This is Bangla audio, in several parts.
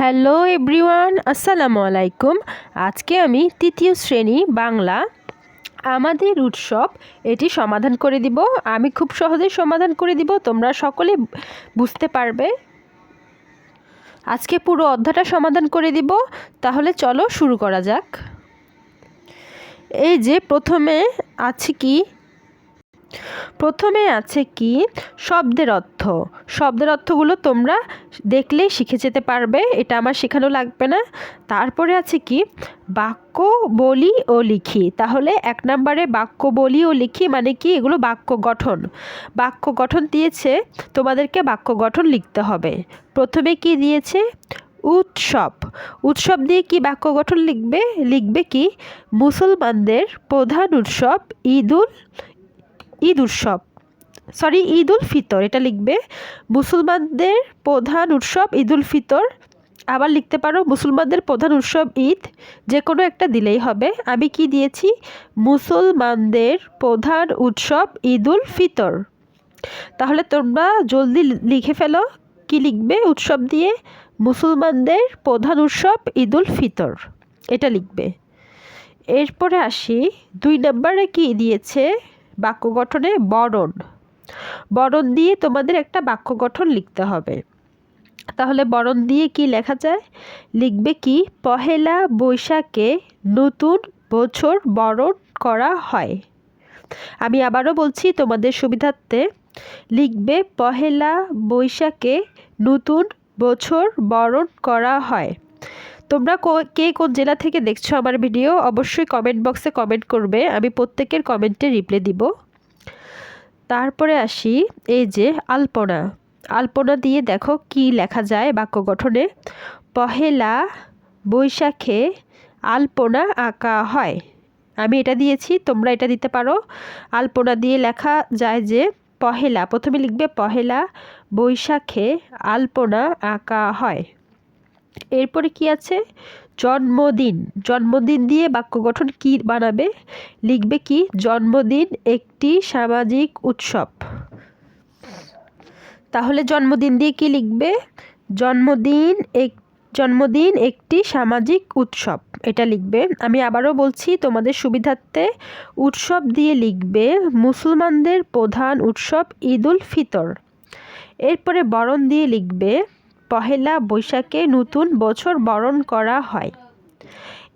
হ্যালো এভরিওয়ান, আসসালামু আলাইকুম। আজকে আমি তৃতীয় শ্রেণি বাংলা আমাদের উৎসব, এটি সমাধান করে দিব। আমি খুব সহজেই সমাধান করে দিব, তোমরা সকলে বুঝতে পারবে। আজকে পুরো অধ্যায়টা সমাধান করে দিব, তাহলে চলো শুরু করা যাক। এই যে প্রথমে আছে কি? প্রথমে আছে কি? শব্দের অর্থ। শব্দের অর্থগুলো তোমরা দেখলেই শিখে যেতে পারবে, এটা আমার শেখানো লাগবে না। তারপরে আছে কি? বাক্য, বলি ও লিখি। তাহলে এক নম্বরে বাক্য, বলি ও লিখি মানে কি? এগুলো বাক্য গঠন। বাক্য গঠন দিয়েছে, তোমাদেরকে বাক্য গঠন লিখতে হবে। প্রথমে কি দিয়েছে? উৎসব। উৎসব দিয়ে কি বাক্য গঠন লিখবে? লিখবে কি? মুসলমানদের প্রধান উৎসব ঈদুল ঈদ উৎসব। সরি ঈদ উল ফিতর, এটা লিখবে। মুসলমানদের প্রধান উৎসব ঈদ উল ফিতর। আবার লিখতে পারো, মুসলমানদের প্রধান উৎসব ঈদ যে কোনো একটা দিলেই হবে। আমি কি দিয়েছি? মুসলমানদের প্রধান উৎসব ঈদ উল ফিতর। তাহলে তোমরা জলদি লিখে ফেলো, কি লিখবে উৎসব দিয়ে? মুসলমানদের প্রধান উৎসব ঈদ উল ফিতর। এটা লিখবে। এরপরে আসি, দুই নম্বরে কি দিয়েছে? বাক্য গঠনে বরণ। বরণ দিয়ে তোমাদের একটা বাক্য গঠন লিখতে হবে। তাহলে বরণ দিয়ে কি লেখা যায়? লিখবে কি, পহেলা বৈশাখে নতুন বছর বরণ করা হয়। আমি আবারও বলছি তোমাদের সুবিধার্থে, লিখবে পহেলা বৈশাখে নতুন বছর বরণ করা হয়। তোমরা কে কোন জেলা থেকে দেখছ আমার ভিডিও, অবশ্যই কমেন্ট বক্সে কমেন্ট করবে, আমি প্রত্যেকের কমেন্টে রিপ্লাই দিব। তারপরে আসি, এই যে আলপনা। আলপনা দিয়ে দেখো কি লেখা যায় বাক্য গঠনে। পহেলা বৈশাখে আলপনা আঁকা হয়। আমি এটা দিয়েছি, তোমরা এটা দিতে পারো। আলপনা দিয়ে লেখা যায় যে পহেলা, প্রথমে লিখবে পহেলা বৈশাখে আলপনা আঁকা হয়। এরপরে কি আছে? জন্মদিন। জন্মদিন দিয়ে বাক্য গঠন কি বানাবে? লিখবে কি? জন্মদিন একটি সামাজিক উৎসব। তাহলে জন্মদিন দিয়ে কি লিখবে? জন্মদিন এক, জন্মদিন একটি সামাজিক উৎসব। এটা লিখবে। আমি আবারও বলছি, তোমাদের সুবিধার্থে উৎসব দিয়ে লিখবে মুসলমানদের প্রধান উৎসব ঈদ উল ফিতর। এরপরে বরণ দিয়ে লিখবে পহেলা বৈশাখে নতুন বছর বরণ করা হয়।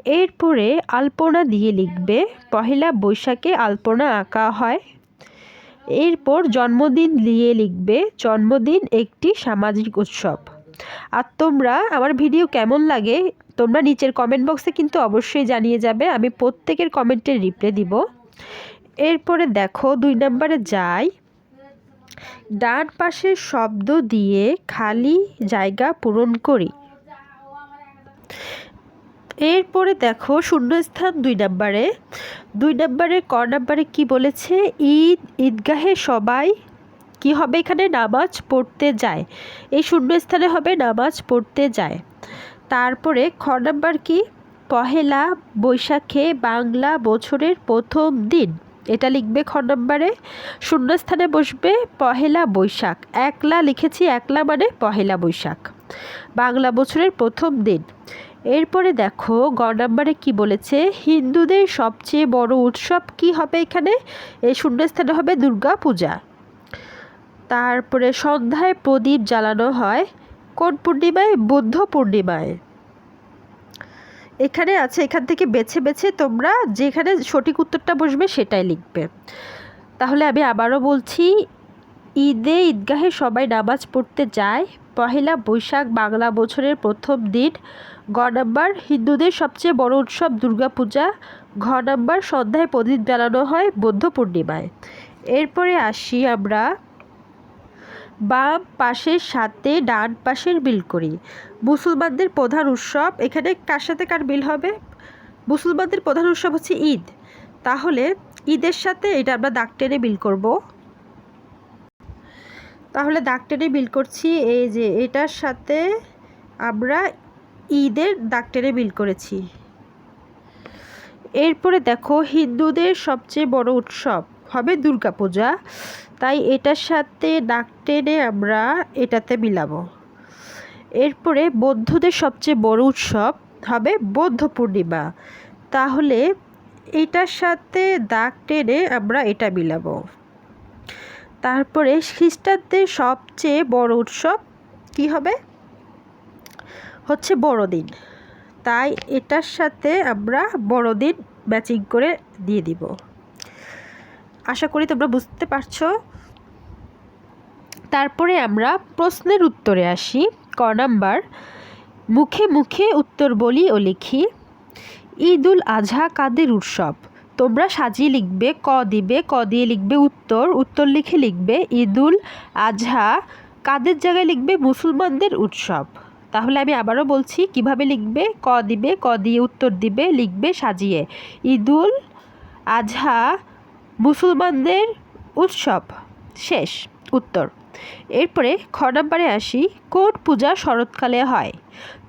এরপরে আলপনা দিয়ে লিখবে, পহেলা বৈশাখে আলপনা আঁকা হয়। এরপর জন্মদিন দিয়ে লিখবে, জন্মদিন একটি সামাজিক উৎসব। আর তোমরা, আমার ভিডিও কেমন লাগে? তোমরা নিচের কমেন্ট বক্সে কিন্তু অবশ্যই জানিয়ে যাবে, আমি প্রত্যেকের কমেন্টের রিপ্লাই দিব। এরপরে দেখো, দুই নম্বরে যাই। ডান পাশের শব্দ দিয়ে খালি জায়গা পূরণ করি। এরপরে দেখো শূন্যস্থান দুই নম্বরে। দুই নম্বরে, ক নম্বরে কি বলেছে? ঈদ, ঈদগাহে সবাই কি হবে এখানে? নামাজ পড়তে যায়। এই শূন্যস্থানে হবে নামাজ পড়তে যায়। তারপরে খ নম্বর কি? পহেলা বৈশাখে বাংলা বছরের প্রথম দিন। এটা লিখবে খ নম্বরে, শূন্যস্থানে বসবে পহেলা বৈশাখ। একলা লিখেছি একলা মানে পহেলা বৈশাখ। বাংলা বছরের প্রথম দিন। এরপরে দেখো, গ নম্বরে কী বলেছে, হিন্দুদের সবচেয়ে বড় উৎসব কি হবে এখানে? এই শূন্যস্থানে হবে দুর্গা পূজা তারপরে সন্ধ্যায় প্রদীপ জ্বালানো হয়। কোন পূর্ণিমায়? বুদ্ধ পূর্ণিমায়। এখানে আছে, এখান থেকে বেছে বেছে তোমরা যেখানে সঠিক উত্তরটা বসবে সেটাই লিখবে। তাহলে আমি আবারও বলছি, ঈদে ঈদগাহে সবাই নামাজ পড়তে যায়। পহেলা বৈশাখ বাংলা বছরের প্রথম দিন। গ নম্বর, হিন্দুদের সবচেয়ে বড় উৎসব দুর্গাপূজা। ঘ নম্বর, সন্ধ্যায় প্রদীপ জ্বালানো হয় বৌদ্ধ পূর্ণিমায়। এরপরে আসি আমরা বাম পাশের সাথে ডান পাশের বিল করি। মুসলমানদের প্রধান উৎসব এখানে কার সাথে কার বিল হবে? মুসলমানদের প্রধান উৎসব হচ্ছে ঈদ। তাহলে ঈদের সাথে এটা আমরা দাগ টেনে বিল করব। তাহলে দাগ টেনে বিল করছি এই যে এটার সাথে আমরা ঈদের দাগ টেনে বিল করেছি। এরপরে দেখো হিন্দুদের সবচেয়ে বড় উৎসব। হবে দুর্গাপূজা তাই এটার সাথে দাগ টেনে আমরা এটাতে মিলাবো। এরপরে বৌদ্ধদের সবচেয়ে বড় উৎসব হবে বৌদ্ধ পূর্ণিমা। তাহলে এটার সাথে দাগ টেনে আমরা এটা মিলাবো। তারপরে খ্রিস্টানদের সবচেয়ে বড় উৎসব কি হবে? হচ্ছে বড়দিন। তাই এটার সাথে আমরা বড়দিন ম্যাচিং করে দিয়ে দিব। আশা করি তোমরা বুঝতে পারছ। তারপরে আমরা প্রশ্নের উত্তরে আসি। ক নাম্বার, মুখে মুখে উত্তর বলি ও লিখি। ঈদ উল আজহা কাদের উৎসব? তোমরা সাজিয়ে লিখবে, ক দিবে, ক দিয়ে লিখবে উত্তর উত্তর লিখে লিখবে। ঈদ উল আজহা কাদের জায়গায় লিখবে? মুসলমানদের উৎসব। তাহলে আমি আবারও বলছি, কীভাবে লিখবে? ক দিবে, ক দিয়ে উত্তর দিবে, লিখবে, সাজিয়ে। ঈদুল আজহা মুসলমানদের উৎসব। শেষ। উত্তর। এরপরে খ নম্বরে আসি, কোন পূজা শরৎকালে হয়?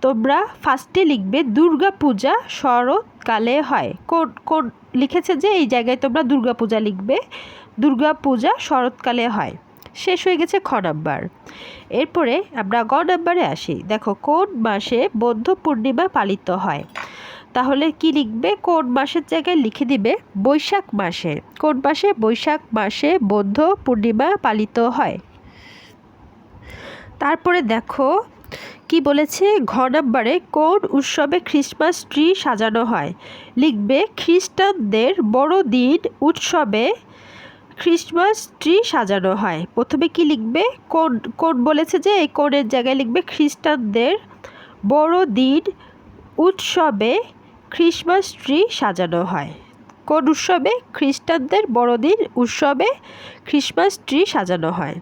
তোমরা ফার্স্টে লিখবে, দুর্গা পূজা শরৎকালে হয়। কোন কোন, লিখেছে যে এই জায়গায় তোমরা দুর্গা পূজা লিখবে, দুর্গা পূজা শরৎকালে হয়। শেষ হয়ে গেছে খ নাম্বার। এরপরে আমরা গ নাম্বারে আসি। দেখো, কোন মাসে বৌদ্ধ পূর্ণিমা পালিত হয়? তাহলে কি লিখবে? কোন মাসের জায়গায় লিখে দিবে? বৈশাখ মাসে। কোন মাসে? বৈশাখ মাসে বৌদ্ধ পূর্ণিমা পালিত হয়। তারপরে দেখো, কি বলেছে? ঘ নাম্বারে কোন উৎসবে ক্রিসমাস ট্রি সাজানো হয়? লিখবে, খ্রিস্টানদের বড়দিন উৎসবে খ্রিস্টমাস ট্রি সাজানো হয়। প্রথমে কি লিখবে? কোন কোন বলেছে যে এই কোনের জায়গায় লিখবে? খ্রিস্টানদের বড়দিন উৎসবে ক্রিসমাস ট্রি সাজানো হয়। কোন উৎসবে খ্রিস্টানদের বড়দিন উৎসবে ক্রিসমাস ট্রি সাজানো হয়।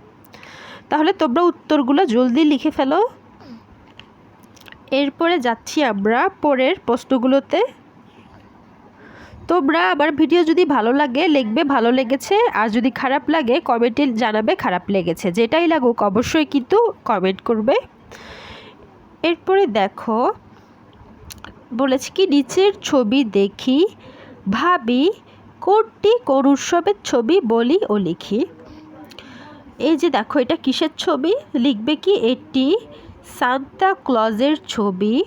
তাহলে তোমরা উত্তরগুলো জলদি লিখে ফেলো। এরপরে যাচ্ছি আমরা পরের প্রশ্নগুলোতে। তোমরা আমার ভিডিও যদি ভালো লাগে, লিখবে ভালো লেগেছে, আর যদি খারাপ লাগে কমেন্টে জানাবে খারাপ লেগেছে। যেটাই লাগুক, অবশ্যই কিন্তু কমেন্ট করবে। এরপরে দেখো বলেছি কি, নিচের ছবি দেখি, ভাবি কোন উৎসবের ছবি বলি ও লিখি। এই যে দেখো, এটা কিসের ছবি? লিখবে কি, এটি সান্তা ক্লজের ছবি।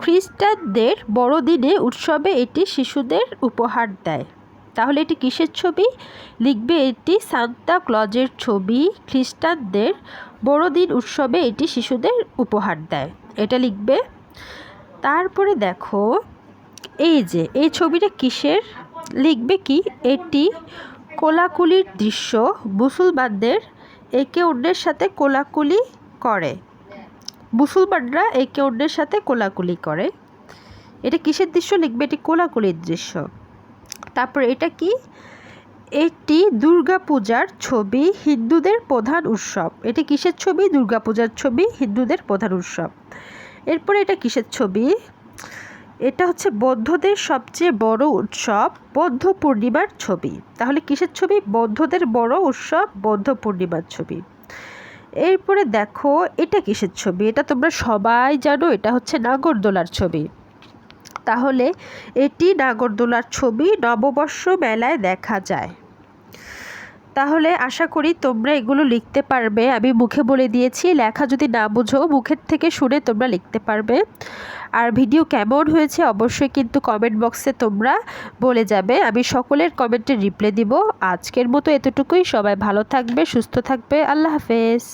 খ্রিস্টানদের বড়দিনে উৎসবে এটি শিশুদের উপহার দেয়। তাহলে এটি কিসের ছবি? লিখবে এটি সান্তা ক্লজের ছবি। খ্রিস্টানদের বড়দিন উৎসবে এটি শিশুদের উপহার দেয়। এটা লিখবে তারপরে দেখো, এই যে, এই ছবিটা কিসের? লিখবে কি? এটি কোলাকুলির দৃশ্য। মুসলমানদের একে অন্যের সাথে কোলাকুলি করে। মুসলমানরা একে অন্যের সাথে কোলাকুলি করে। এটা কিসের দৃশ্য? লিখবে এটি কোলাকুলির দৃশ্য। তারপর এটা কি? এটি দুর্গা পূজার ছবি, হিন্দুদের প্রধান উৎসব। এটি কিসের ছবি? দুর্গা পূজার ছবি, হিন্দুদের প্রধান উৎসব। এরপরে এটা কিসের ছবি? এটা হচ্ছে বৌদ্ধদের সবচেয়ে বড় উৎসব, বৌদ্ধ পূর্ণিমার ছবি। তাহলে কিসের ছবি? বৌদ্ধদের বড় উৎসব, বৌদ্ধ পূর্ণিমার ছবি। এরপরে দেখো, এটা কিসের ছবি? এটা তোমরা সবাই জানো, এটা হচ্ছে নাগরদোলার ছবি। তাহলে এটি নাগরদোলার ছবি, নববর্ষ মেলায় দেখা যায়। তাহলে আশা করি তোমরা এগুলো লিখতে পারবে। আমি মুখে বলে দিয়েছি, লেখা যদি না বুঝো, মুখের থেকে শুনে তোমরা লিখতে পারবে। আর ভিডিও কেমন হয়েছে অবশ্যই কিন্তু কমেন্ট বক্সে তোমরা বলে যাবে। আমি সকলের কমেন্টে রিপ্লাই দিব। আজকের মতো এতটুকুই। সবাই ভালো থাকবে, সুস্থ থাকবে। আল্লাহ হাফেজ।